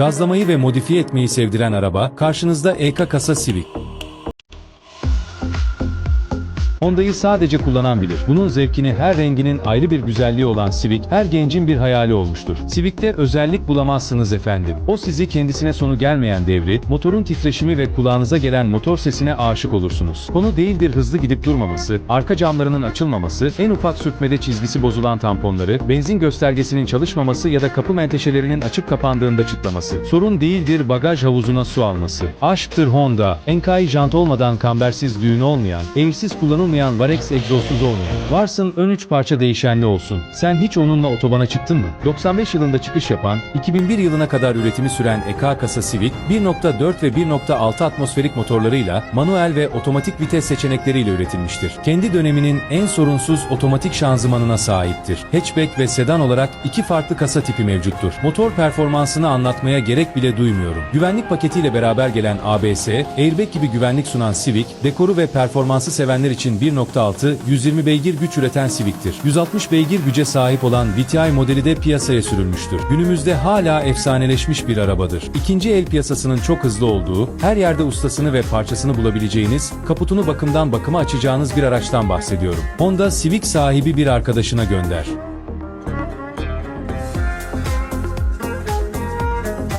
Gazlamayı ve modifiye etmeyi sevdiren araba, karşınızda EK kasa Civic. Honda'yı sadece kullanan bilir. Bunun zevkini her renginin ayrı bir güzelliği olan Civic, her gencin bir hayali olmuştur. Civic'te özellik bulamazsınız efendim. O sizi kendisine sonu gelmeyen devri, motorun titreşimi ve kulağınıza gelen motor sesine aşık olursunuz. Konu değildir hızlı gidip durmaması, arka camlarının açılmaması, en ufak sürtmede çizgisi bozulan tamponları, benzin göstergesinin çalışmaması ya da kapı menteşelerinin açıp kapandığında çıtlaması. Sorun değildir bagaj havuzuna su alması. Aşktır Honda, Enkai jant olmadan kambersiz düğün olmayan, eğilsiz kullanılmayan Varex egzozsuz olmayan. Varsın ön üç parça değişenli olsun. Sen hiç onunla otobana çıktın mı? 95 yılında çıkış yapan, 2001 yılına kadar üretimi süren EK kasa Civic, 1.4 ve 1.6 atmosferik motorlarıyla manuel ve otomatik vites seçenekleriyle üretilmiştir. Kendi döneminin en sorunsuz otomatik şanzımanına sahiptir. Hatchback ve sedan olarak iki farklı kasa tipi mevcuttur. Motor performansını anlatmaya gerek bile duymuyorum. Güvenlik paketiyle beraber gelen ABS, airbag gibi güvenlik sunan Civic, dekoru ve performansı sevenler için 1.6, 120 beygir güç üreten Civic'tir. 160 beygir güce sahip olan VTI modeli de piyasaya sürülmüştür. Günümüzde hala efsaneleşmiş bir arabadır. İkinci el piyasasının çok hızlı olduğu, her yerde ustasını ve parçasını bulabileceğiniz, kaputunu bakımdan bakıma açacağınız bir araçtan bahsediyorum. Honda Civic sahibi bir arkadaşına gönder.